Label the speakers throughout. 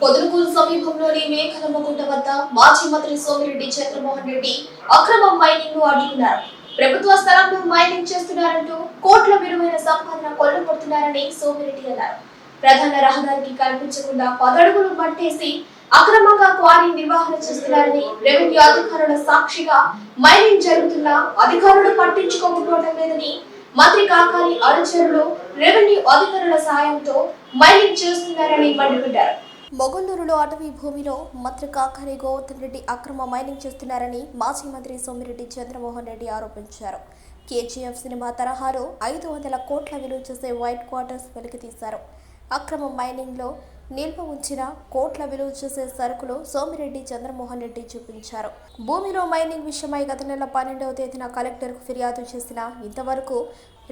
Speaker 1: పొదులుకూరు సమీపంలోని మేకలమ్మగుంట వద్ద మాజీ మంత్రి సోమిరెడ్డి చంద్రమోహన్ రెడ్డి అక్రమ మైనింగ్ను అడ్డుకున్నారు ప్రభుత్వ స్థలంలో మైనింగ్ చేస్తున్నారంటూ కోట్ల విలువైన సంపాదన కొల్లగొడుతున్నారని సోమిరెడ్డి అన్నారు. ప్రధాన రహదారికి కల్పించకుండా పదడుగులు పట్టేసి అక్రమంగా క్వారీ నిర్వహణ చేస్తున్నారని రెవెన్యూ అధికారుల సాక్షిగా మైనింగ్ జరుగుతున్నా అధికారులు పట్టించుకోకపోవడం లేదని మంత్రి కాకాని అనుచరులు రెవెన్యూ అధికారుల సాయంతో మైనింగ్ చేస్తున్నారని మండిపడ్డారు. మొగల్లూరులో అటవీ భూమిలో మంత్రి కాకాని గోవర్ధన్ రెడ్డి అక్రమ మైనింగ్ చేస్తున్నారని మాజీ మంత్రి సోమిరెడ్డి చంద్రమోహన్ రెడ్డి ఆరోపించారు. కేజీఎఫ్ సినిమా తరహాలో ఐదు వందల కోట్ల విలువ చేసే వైట్ క్వార్టర్స్ వెలికితీశారు. అక్రమ మైనింగ్లో నిల్వ ఉంచిన కోట్ల విలువ చేసే సరుకులు సోమిరెడ్డి చంద్రమోహన్ రెడ్డి చూపించారు. భూమిలో మైనింగ్ విషయమై గత నెల పన్నెండవ తేదీన కలెక్టర్కు ఫిర్యాదు చేసినా ఇంతవరకు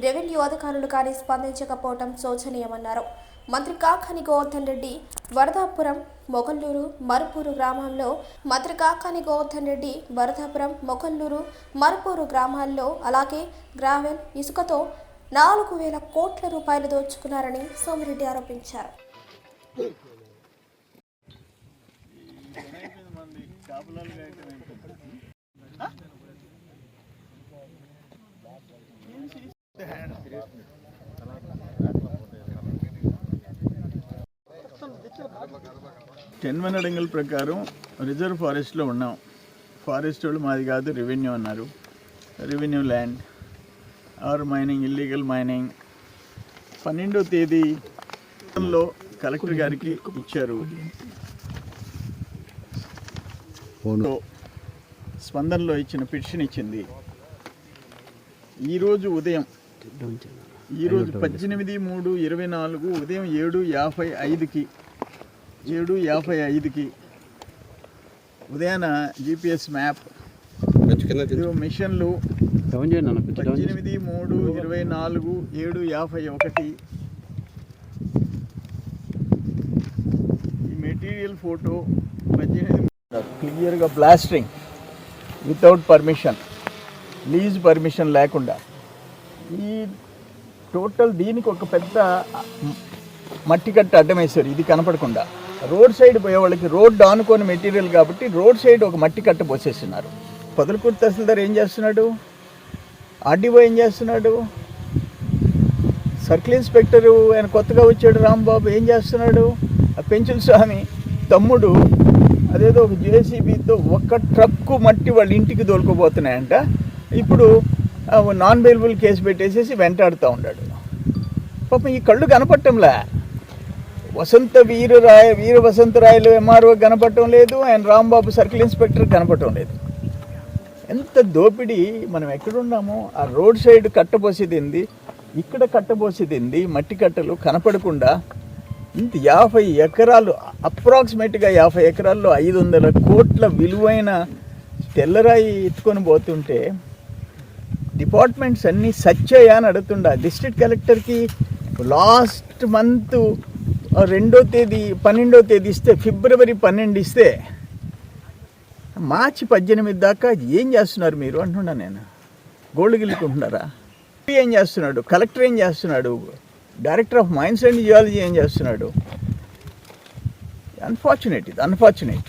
Speaker 1: రెవెన్యూ అధికారులు కానీ స్పందించకపోవడం శోచనీయమన్నారు. మంత్రి కాకాని గోవర్ధన్ రెడ్డి వరదాపురం మొగల్లూరు మరుపూరు గ్రామంలో మంత్రి కాకాని గోవర్ధన్ రెడ్డి వరదాపురం మొగల్లూరు మరుపూరు గ్రామాల్లో అలాగే గ్రావెల్ ఇసుకతో నాలుగు వేల కోట్ల రూపాయలు దోచుకున్నారని సోమిరెడ్డి ఆరోపించారు.
Speaker 2: టెన్ వన్ అడంగల్ ప్రకారం రిజర్వ్ ఫారెస్ట్లో ఉన్నాం. ఫారెస్ట్ వాళ్ళు మాది కాదు రెవెన్యూ అన్నారు. Revenue land or mining illegal mining. పన్నెండో తేదీ లో కలెక్టర్ గారికి ఇచ్చారు. స్పందనలో ఇచ్చిన పిటిషన్ ఇచ్చింది. ఈరోజు ఉదయం ఈరోజు పద్దెనిమిది మూడు ఇరవై నాలుగు ఉదయం ఏడు యాభై ఐదుకి ఏడు యాభై ఐదుకి. ఉదయాన జిపిఎస్ మ్యాప్ మిషన్లు. పద్దెనిమిది మూడు ఇరవై నాలుగు ఏడు యాభై ఒకటి. ఈ మెటీరియల్ ఫోటో పద్దెనిమిది క్లియర్గా blasting without permission lease permission లేకుండా. ఈ టోటల్ దీనికి ఒక పెద్ద మట్టి కట్ట అడ్డం వేశారు ఇది కనపడకుండా. రోడ్ సైడ్ పోయే వాళ్ళకి రోడ్ ఆనుకోని మెటీరియల్ కాబట్టి రోడ్ సైడ్ ఒక మట్టి కట్ట పోసేస్తున్నారు పొదలకూరు తహసీల్దార్ ఏం చేస్తున్నాడు? ఆర్డీఓ ఏం చేస్తున్నాడు? సర్కిల్ ఇన్స్పెక్టరు ఆయన కొత్తగా వచ్చాడు రాంబాబు ఏం చేస్తున్నాడు? ఆ పెంచుల స్వామి తమ్ముడు అదేదో ఒక జేసీబీతో ఒక్క ట్రక్కు మట్టి వాళ్ళ ఇంటికి దొరకపోతున్నాయంట ఇప్పుడు నాన్ బెయిలబుల్ కేసు పెట్టేసేసి వెంటాడుతూ ఉన్నాడు. పాపం ఈ కళ్ళు కనపట్టంలే వసంత వీరరాయ వీర వసంతరాయలు ఎంఆర్ఓ కనపడటం లేదు ఆయన రాంబాబు సర్కిల్ ఇన్స్పెక్టర్ కనపడటం లేదు. ఎంత దోపిడీ మనం ఎక్కడున్నామో ఆ రోడ్ సైడ్ కట్టబోసేదింది ఇక్కడ కట్టబోసేదింది మట్టి కట్టలు కనపడకుండా ఇంత యాభై ఎకరాలు అప్రాక్సిమేట్గా యాభై ఎకరాల్లో ఐదు వందల కోట్ల విలువైన తెల్లరాయి ఎత్తుకొని పోతుంటే డిపార్ట్మెంట్స్ అన్నీ సచ్చయ్యా అని అడుగుతుండ. డిస్ట్రిక్ట్ కలెక్టర్కి లాస్ట్ మంత్ రెండో తేదీ పన్నెండో తేదీ ఇస్తే ఫిబ్రవరి పన్నెండు ఇస్తే మార్చి పద్దెనిమిది దాకా ఏం చేస్తున్నారు మీరు అంటున్నా నేను. గోల్డ్ గిల్లుకుంటున్నారా? ఏం చేస్తున్నాడు? కలెక్టర్ ఏం చేస్తున్నాడు? Director of mines and geology ఏం చేస్తున్నాడు? అన్ఫార్చునేట్ ఇది అన్ఫార్చునేట్